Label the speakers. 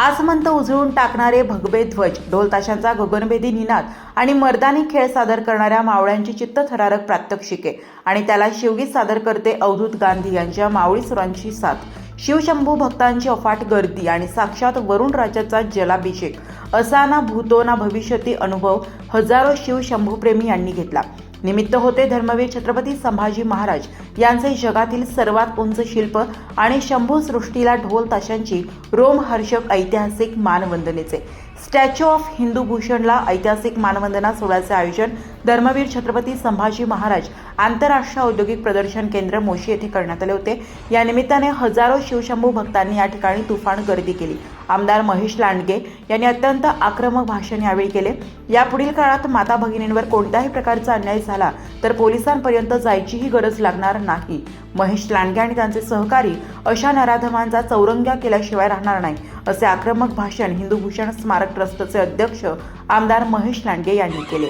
Speaker 1: आसमंत उजळून टाकणारे भगवे ध्वज ढोलताशांचा गगनभेदी निनाद आणि मर्दानी खेळ सादर करणाऱ्या मावळ्यांची चित्तथरारक प्रात्यक्षिके आणि त्याला शिवगीत सादर करते अवधूत गांधी यांच्या मावळी सुरांची साथ. शिवशंभू भक्तांची अफाट गर्दी आणि साक्षात वरुण राजाचा जलाभिषेक असा ना भूतो ना भविष्यती अनुभव हजारो शिवशंभूप्रेमी यांनी घेतला. निमित्त होते धर्मवीर छत्रपती संभाजी महाराज यांचे जगातील सर्वात उंच शिल्प आणि शंभू सृष्टीला ढोल ताशांची रोमहर्षक ऐतिहासिक मानवंदनेचे. स्टॅच्यू ऑफ हिंदू भूषणला ऐतिहासिक मानवंदना सोहळ्याचे आयोजन धर्मवीर छत्रपती संभाजी महाराज आंतरराष्ट्रीय औद्योगिक प्रदर्शन केंद्र मोशी येथे करण्यात आले होते. या निमित्ताने हजारो शिवशंभू भक्तांनी या ठिकाणी तुफान गर्दी केली. आमदार महेश लांडगे यांनी अत्यंत आक्रमक भाषण यावेळी केले. यापुढील काळात माता भगिनींवर कोणत्याही प्रकारचा अन्याय झाला तर पोलिसांपर्यंत जायचीही गरज लागणार नाही. महेश लांडगे आणि त्यांचे सहकारी अशा नराधमांचा चौरंग्या केल्याशिवाय राहणार नाही असे आक्रमक भाषण हिंदू भूषण स्मारक ट्रस्टचे अध्यक्ष आमदार महेश लांडगे यांनी केले.